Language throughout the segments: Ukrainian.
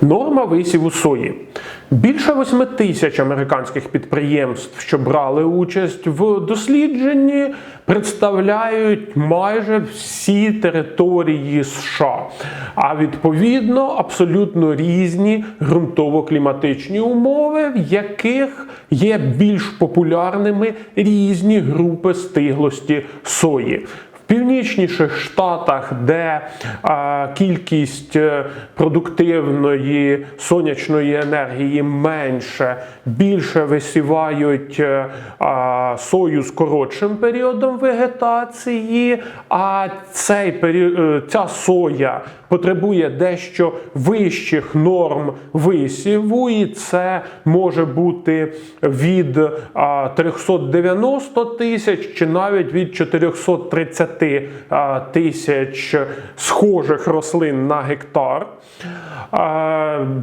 Норма висіву сої. Більше 8 тисяч американських підприємств, що брали участь в дослідженні, представляють майже всі території США, а відповідно абсолютно різні ґрунтово-кліматичні умови, в яких є більш популярними різні групи стиглості сої. Північніших штатах, де а, кількість е, продуктивної сонячної енергії менше, більше висівають е, сою з коротшим періодом вегетації, а цей період, е, ця соя потребує дещо вищих норм висіву, і це може бути від а, 390 тисяч чи навіть від 430 а, тисяч схожих рослин на гектар.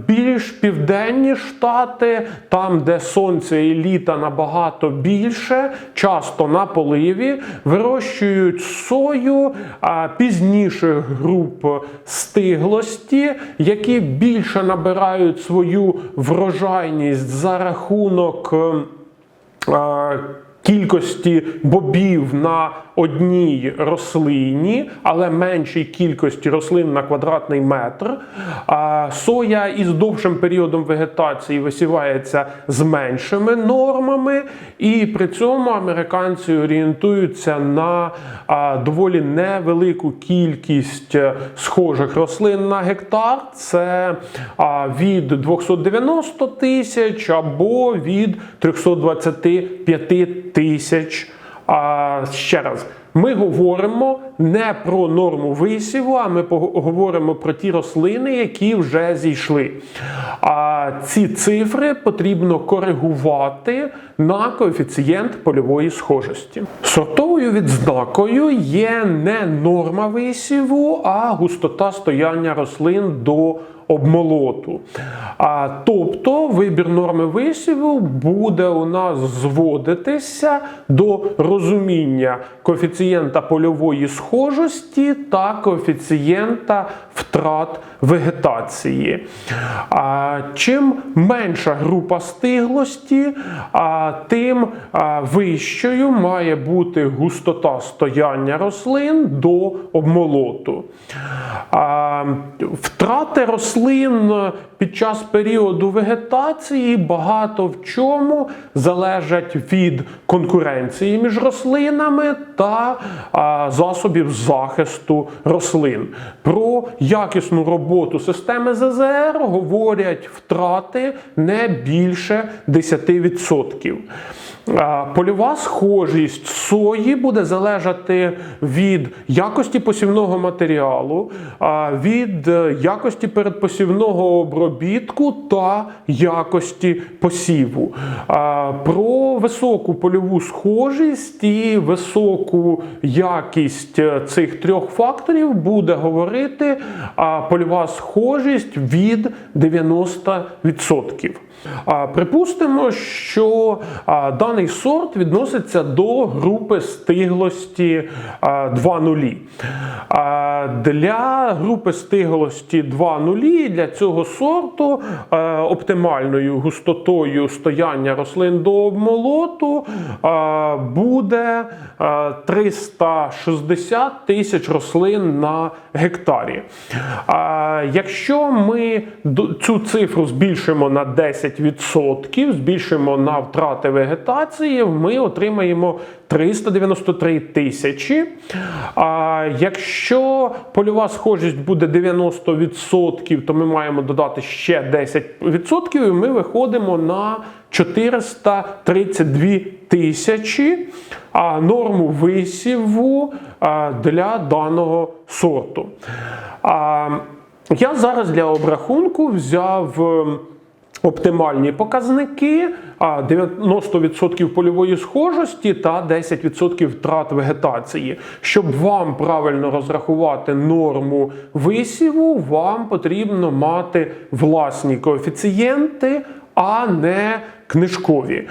Більш південні штати, там, де сонце і літа набагато більше, часто на поливі, вирощують сою пізніших груп стиглості, які більше набирають свою врожайність за рахунок. Кількості бобів на одній рослині, але меншій кількості рослин на квадратний метр. Соя із довшим періодом вегетації висівається з меншими нормами, і при цьому американці орієнтуються на доволі невелику кількість е, схожих рослин на гектар. Це від 290 тисяч або від 325 тисяч. А ще раз, ми говоримо не про норму висіву, а ми пого- говоримо про ті рослини, які вже зійшли. А ці цифри потрібно коригувати на коефіцієнт польової схожості. Сортовою відзнакою є не норма висіву, а густота стояння рослин до обмолоту. А, тобто вибір норми висіву буде у нас зводитися до розуміння коефіцієнта польової схожості та коефіцієнта втрат вегетації. Чим менша група стиглості, тим вищою має бути густота стояння рослин до обмолоту. Втрати рослин під час періоду вегетації багато в чому залежать від конкуренції між рослинами та а, засобів захисту рослин. Про якісну роботу системи ЗЗР говорять втрати не більше 10%. Польова схожість сої буде залежати від якості посівного матеріалу, від е, якості передпосівного обробітку та якості посіву. Про високу польову схожість і високу якість е, цих трьох факторів буде говорити польова схожість від 90%. Припустимо, що а, даний сорт відноситься до групи стиглості 2.0. Для групи стиглості 2.0 для цього сорту оптимальною густотою стояння рослин до обмолоту буде е, 360 тисяч рослин на гектарі. Якщо ми цю цифру збільшимо на 10%, збільшимо на втрати вегетації, ми отримаємо 393 тисячі. А якщо польова схожість буде 90%, то ми маємо додати ще 10%, і ми виходимо на 432 тисячі норму висіву для даного сорту. Я зараз для обрахунку взяв. Оптимальні показники а, 90% польової схожості та 10% втрат вегетації. Щоб вам правильно розрахувати норму висіву, вам потрібно мати власні коефіцієнти, а не книжкові.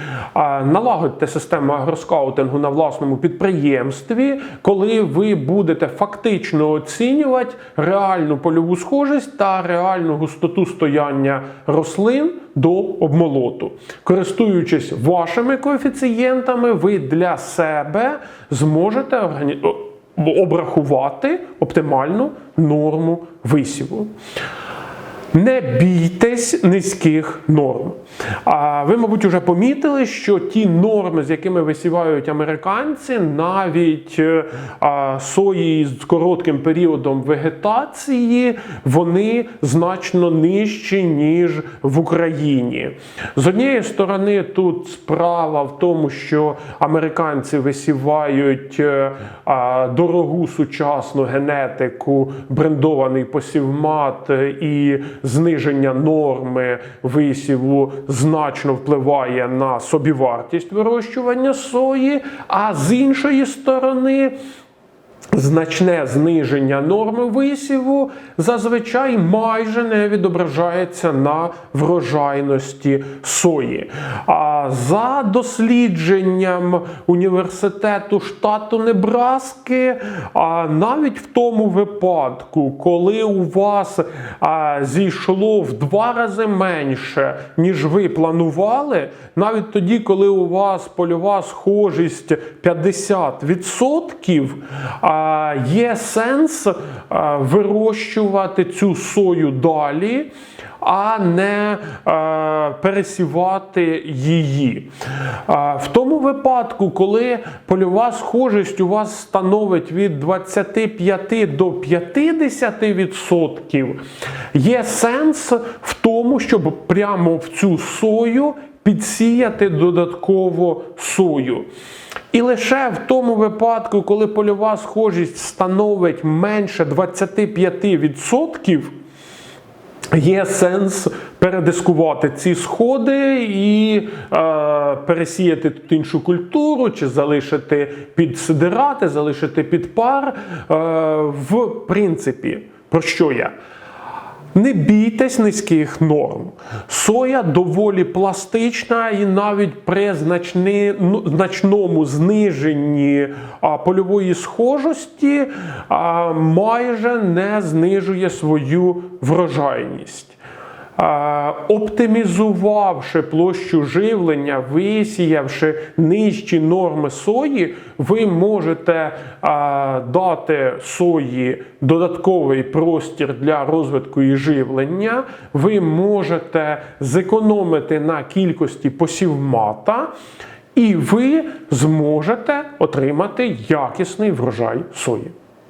Налагодьте систему агроскаутингу на власному підприємстві, коли ви будете фактично оцінювати реальну польову схожість та реальну густоту стояння рослин до обмолоту. Користуючись вашими коефіцієнтами, ви для себе зможете органі... обрахувати оптимальну норму висіву. Не бійтесь низьких норм. А ви, мабуть, вже помітили, що ті норми, з якими висівають американці, навіть е, а, сої з коротким періодом вегетації, вони значно нижчі, ніж в Україні. З однієї сторони, тут справа в тому, що американці висівають е, а, дорогу сучасну генетику, брендований посівмат е, і зниження норми висіву значно впливає на собівартість вирощування сої, а з іншої сторони. Значне зниження норми висіву зазвичай майже не відображається на врожайності сої. А за дослідженням університету штату Небраски, а навіть в тому випадку, коли у вас зійшло в два рази менше, ніж ви планували, навіть тоді, коли у вас польова схожість 50%, а, є сенс вирощувати цю сою далі, а не пересівати її. В тому випадку, коли польова схожість у вас становить від 25 до 50%, є сенс в тому, щоб прямо в цю сою підсіяти додатково сою. І лише в тому випадку, коли польова схожість становить менше 25%, Є сенс передискувати ці сходи і е, пересіяти тут іншу культуру, чи залишити під сидирати, залишити під пар. Е, в принципі, про що я? Не бійтесь низьких норм. Соя доволі пластична і навіть при значни, ну, значному зниженні польової схожості а, майже не знижує свою врожайність. Оптимізувавши площу живлення, висіявши нижчі норми сої, ви можете дати сої додатковий простір для розвитку і живлення. Ви можете зекономити на кількості посівмата, і ви зможете отримати якісний врожай сої.